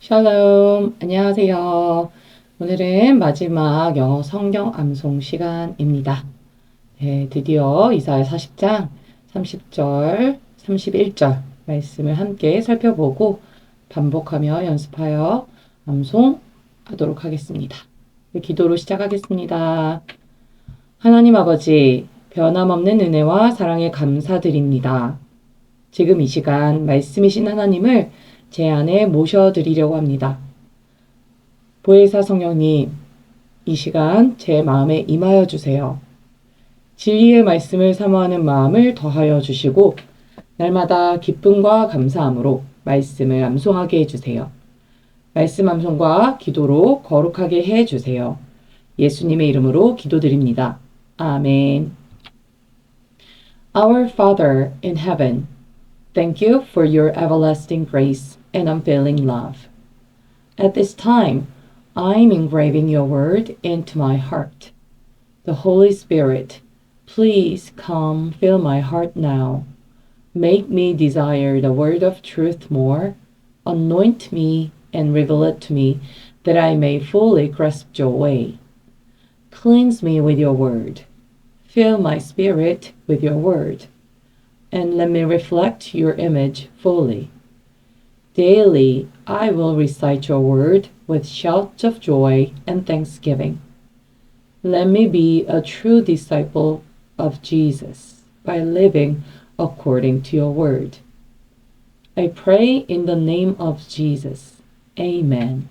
샬롬, 안녕하세요. 오늘은 마지막 영어 성경 암송 시간입니다. 네, 드디어 이사야 40장 30절, 31절 말씀을 함께 살펴보고 반복하며 연습하여 암송하도록 하겠습니다. 네, 기도로 시작하겠습니다. 하나님 아버지, 변함없는 은혜와 사랑에 감사드립니다. 지금 이 시간 말씀이신 하나님을 제 안에 모셔드리려고 합니다. 보혜사 성령님, 이 시간 제 마음에 임하여 주세요. 진리의 말씀을 사모하는 마음을 더하여 주시고, 날마다 기쁨과 감사함으로 말씀을 암송하게 해주세요. 말씀 암송과 기도로 거룩하게 해 주세요. 예수님의 이름으로 기도드립니다. 아멘. Our Father in heaven, thank you for your everlasting grace and unfailing love. At this time, I'm engraving your word into my heart. The Holy Spirit, please come fill my heart now. Make me desire the word of truth more. Anoint me and reveal it to me that I may fully grasp your way. Cleanse me with your word. Fill my spirit with your word. And let me reflect your image fully. Daily I will recite your word with shouts of joy and thanksgiving. Let me be a true disciple of Jesus by living according to your word. I pray in the name of Jesus. Amen.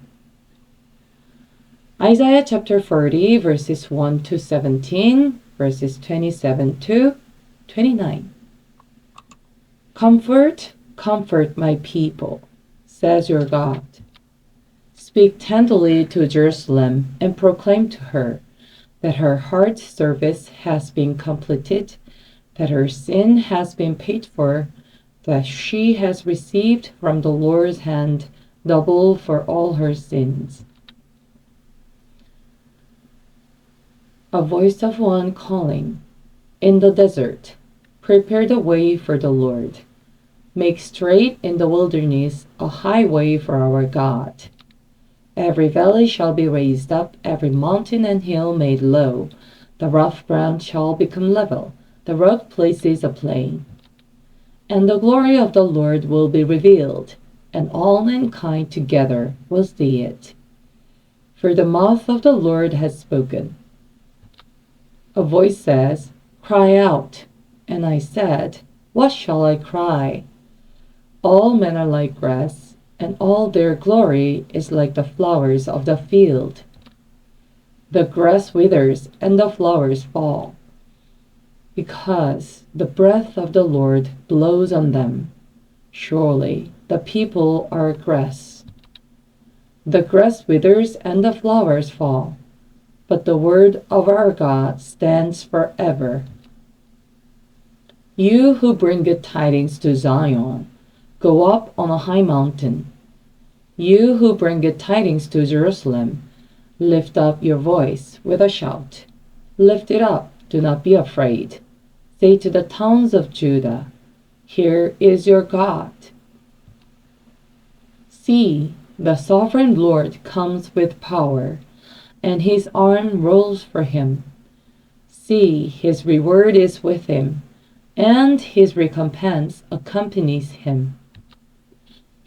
Isaiah chapter 40, verses 1 to 17, verses 27 to 29. Comfort, comfort my people, says your God. Speak tenderly to Jerusalem and proclaim to her that her hard service has been completed, that her sin has been paid for, that she has received from the Lord's hand double for all her sins. A voice of one calling, In the desert, prepare the way for the Lord. Make straight in the wilderness a highway for our God. Every valley shall be raised up, every mountain and hill made low. The rough ground shall become level, the rugged places a plain. And the glory of the Lord will be revealed, and all mankind together will see it. For the mouth of the Lord has spoken. A voice says, Cry out. And I said, What shall I cry? All men are like grass, and all their glory is like the flowers of the field. The grass withers and the flowers fall, because the breath of the Lord blows on them. Surely the people are grass. The grass withers and the flowers fall, but the word of our God stands forever. You who bring good tidings to Zion, go up on a high mountain. You who bring good tidings to Jerusalem, lift up your voice with a shout. Lift it up, do not be afraid. Say to the towns of Judah, Here is your God. See, the sovereign Lord comes with power, and his arm rules for him. See, his reward is with him, and his recompense accompanies him.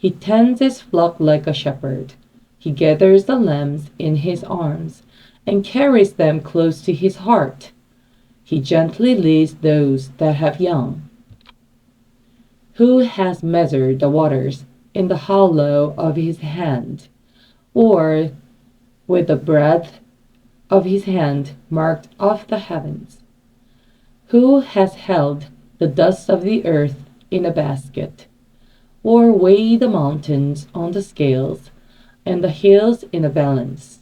He tends his flock like a shepherd. He gathers the lambs in his arms and carries them close to his heart. He gently leads those that have young. Who has measured the waters in the hollow of his hand, or with the breadth of his hand marked off the heavens? Who has held the dust of the earth in a basket? Or weigh the mountains on the scales and the hills in a balance?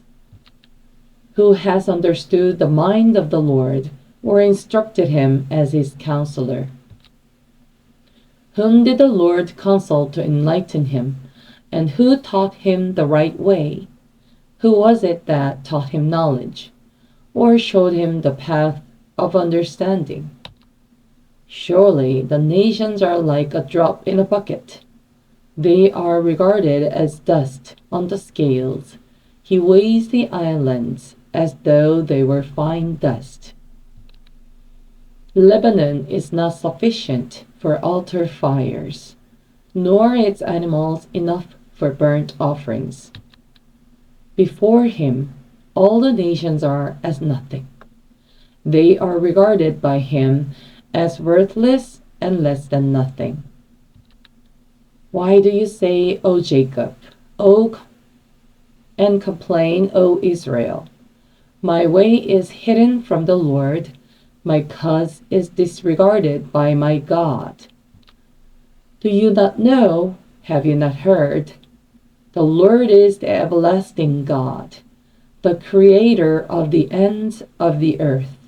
Who has understood the mind of the Lord or instructed him as his counselor? Whom did the Lord consult to enlighten him? And who taught him the right way? Who was it that taught him knowledge, or showed him the path of understanding? Surely the nations are like a drop in a bucket They are regarded as dust on the scales. He weighs the islands as though they were fine dust. Lebanon is not sufficient for altar fires, nor its animals enough for burnt offerings. Before him, all the nations are as nothing. They are regarded by him as worthless and less than nothing. Why do you say, O Jacob, O and complain, O Israel? My way is hidden from the Lord, my cause is disregarded by my God. Do you not know? Have you not heard? The Lord is the everlasting God, the creator of the ends of the earth.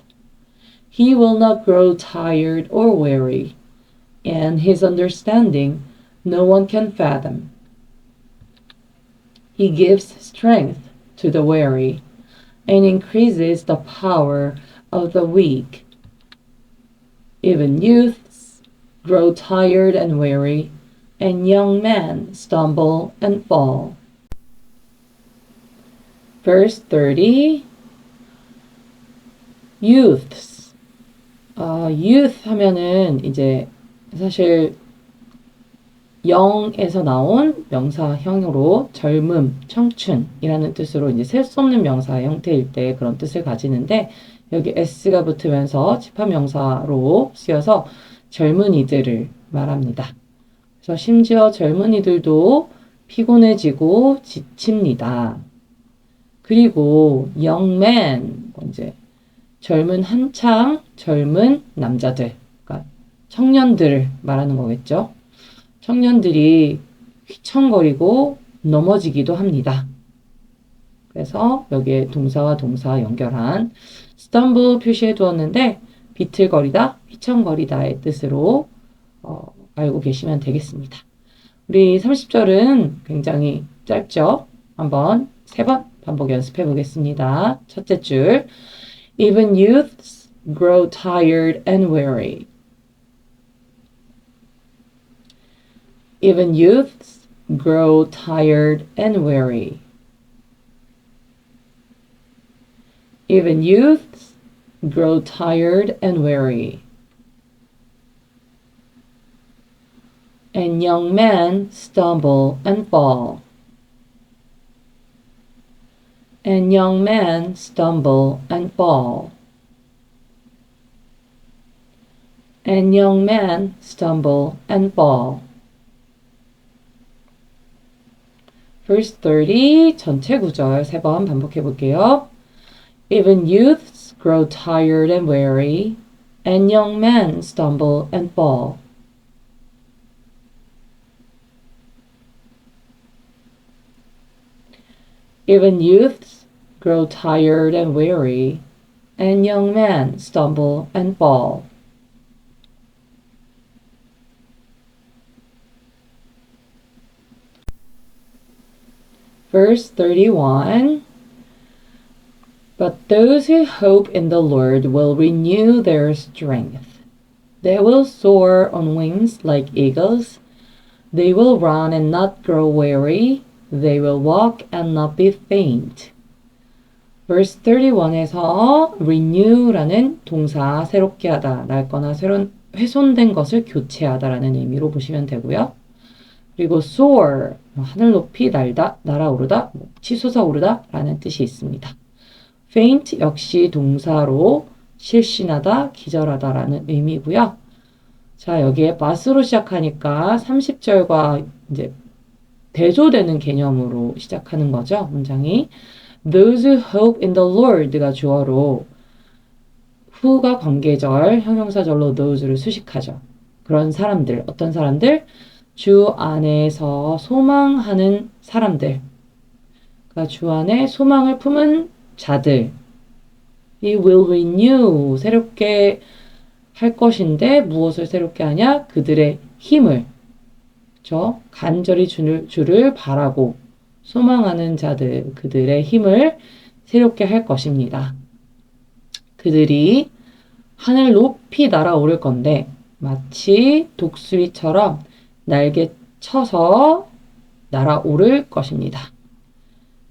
He will not grow tired or weary, and his understanding no one can fathom. He gives strength to the weary and increases the power of the weak. Even youths grow tired and weary, and young men stumble and fall. Verse 30 Youths. 아, youth 하면은 이제 사실 영에서 나온 명사형으로 젊음, 청춘이라는 뜻으로 이제 셀 수 없는 명사 형태일 때 그런 뜻을 가지는데 여기 s가 붙으면서 집합명사로 쓰여서 젊은이들을 말합니다. 그래서 심지어 젊은이들도 피곤해지고 지칩니다. 그리고 young man, 이제 젊은 한창 젊은 남자들, 그러니까 청년들을 말하는 거겠죠. 청년들이 휘청거리고 넘어지기도 합니다. 그래서 여기에 동사와 동사 연결한 stumble 표시해 두었는데 비틀거리다, 휘청거리다의 뜻으로 어, 알고 계시면 되겠습니다. 우리 30절은 굉장히 짧죠? 한번 세 번 반복 연습해 보겠습니다. 첫째 줄 Even youths grow tired and weary. Even youths grow tired and weary. Even youths grow tired and weary. And young men stumble and fall. And young men stumble and fall. And young men stumble and fall. Verse 30 전체 구절 세 번 반복해 볼게요. Even youths grow tired and weary, and young men stumble and fall. Even youths grow tired and weary, and young men stumble and fall. Verse 31 But those who hope in the Lord will renew their strength. They will soar on wings like eagles. They will run and not grow weary. They will walk and not be faint. verse 31에서 renew라는 동사 새롭게 하다, 낡거나 새로운 훼손된 것을 교체하다라는 의미로 보시면 되고요. 그리고 soar, 하늘 높이 날다, 날아오르다, 치솟아 오르다 라는 뜻이 있습니다. faint 역시 동사로 실신하다, 기절하다 라는 의미고요. 자, 여기에 bas로 시작하니까 30절과 이제 대조되는 개념으로 시작하는 거죠. 문장이 those who hope in the Lord가 주어로 who가 관계절, 형용사절로 those를 수식하죠. 그런 사람들, 어떤 사람들? 주 안에서 소망하는 사람들. 그러니까 주 안에 소망을 품은 자들. 이 will renew, 새롭게 할 것인데 무엇을 새롭게 하냐? 그들의 힘을 그렇죠? 간절히 주를, 주를 바라고 소망하는 자들, 그들의 힘을 새롭게 할 것입니다. 그들이 하늘 높이 날아오를 건데 마치 독수리처럼 날개 쳐서 날아오를 것입니다.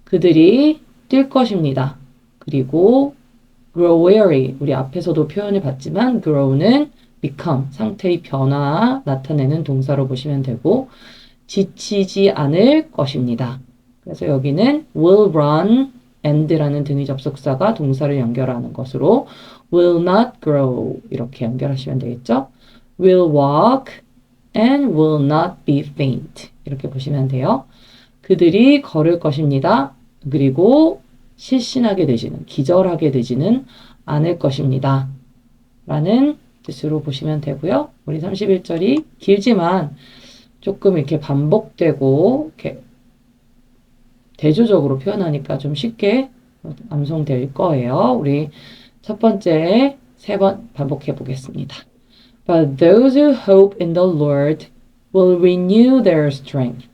그들이 뛸 것입니다. 그리고 grow weary 우리 앞에서도 표현을 봤지만 grow는 become 상태의 변화 나타내는 동사로 보시면 되고 지치지 않을 것입니다. 그래서 여기는 will run and라는 등위 접속사가 동사를 연결하는 것으로 will not grow 이렇게 연결하시면 되겠죠. will walk and will not be faint 이렇게 보시면 돼요. 그들이 걸을 것입니다. 그리고 실신하게 되지는 기절하게 되지는 않을 것입니다. 라는 뜻으로 보시면 되고요. 우리 31절이 길지만 조금 이렇게 반복되고 이렇게 대조적으로 표현하니까 좀 쉽게 암송될 거예요. 우리 첫 번째 세 번 반복해 보겠습니다. But those who hope in the Lord will renew their strength.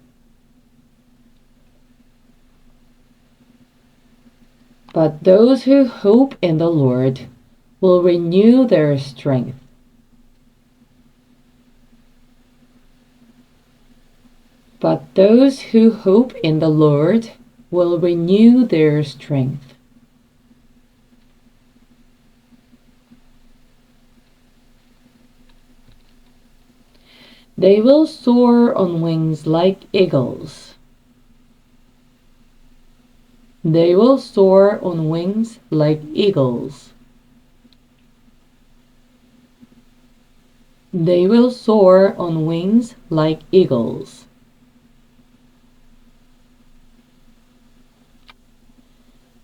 But those who hope in the Lord will renew their strength. But those who hope in the Lord will renew their strength. They will soar on wings like eagles. They will soar on wings like eagles. They will soar on wings like eagles.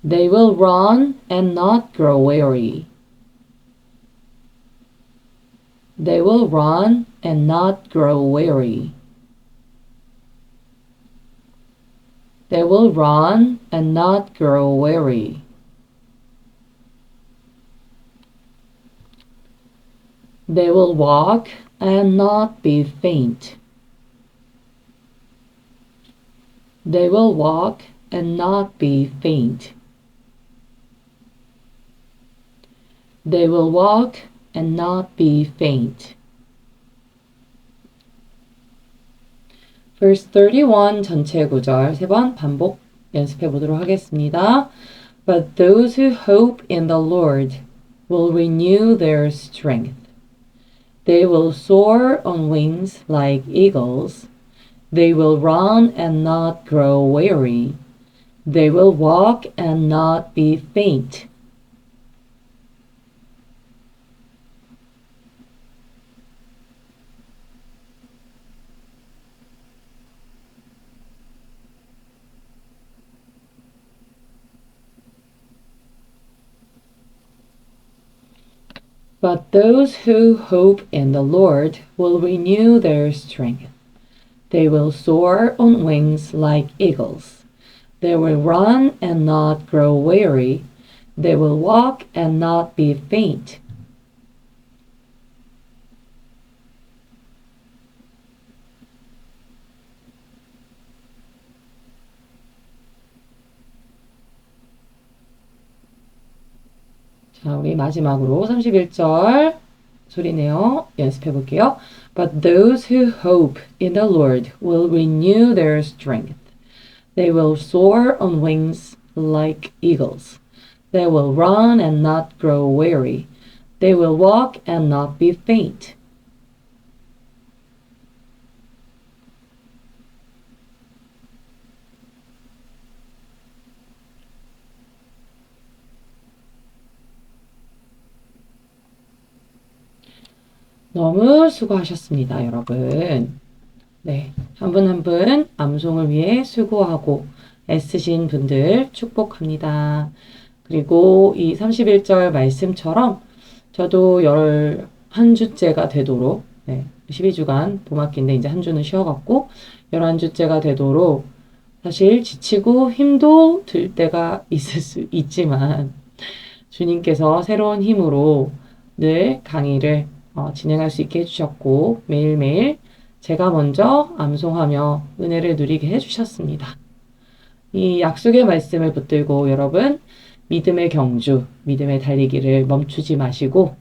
They will run and not grow weary. They will run and not grow weary. They will run and not grow weary. They will walk and not be faint. They will walk and not be faint. They will walk and not be faint. Verse 31 전체 구절 세 번 반복 연습해 보도록 하겠습니다. But those who hope in the Lord will renew their strength. They will soar on wings like eagles. They will run and not grow weary. They will walk and not be faint. But those who hope in the Lord will renew their strength. They will soar on wings like eagles. They will run and not grow weary. They will walk and not be faint. 자, 우리 마지막으로 31절 소리네요. 연습해 볼게요. But those who hope in the Lord will renew their strength. They will soar on wings like eagles. They will run and not grow weary. They will walk and not be faint. 너무 수고하셨습니다, 여러분. 네. 한 분 한 분 암송을 위해 수고하고 애쓰신 분들 축복합니다. 그리고 이 31절 말씀처럼 저도 열한 주째가 되도록 네, 12주간 봄학기인데 이제 한 주는 쉬어갖고 11주째가 되도록 사실 지치고 힘도 들 때가 있을 수 있지만 주님께서 새로운 힘으로 늘 강의를 어, 진행할 수 있게 해주셨고 매일매일 제가 먼저 암송하며 은혜를 누리게 해주셨습니다. 이 약속의 말씀을 붙들고 여러분 믿음의 경주, 믿음의 달리기를 멈추지 마시고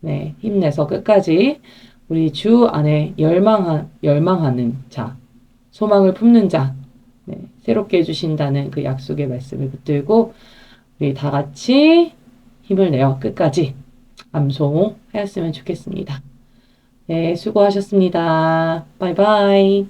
네, 힘내서 끝까지 우리 주 안에 열망하, 열망하는 자, 소망을 품는 자, 네, 새롭게 해주신다는 그 약속의 말씀을 붙들고 우리 다 같이 힘을 내어 끝까지 암송하였으면 좋겠습니다. 네, 수고하셨습니다. 바이바이.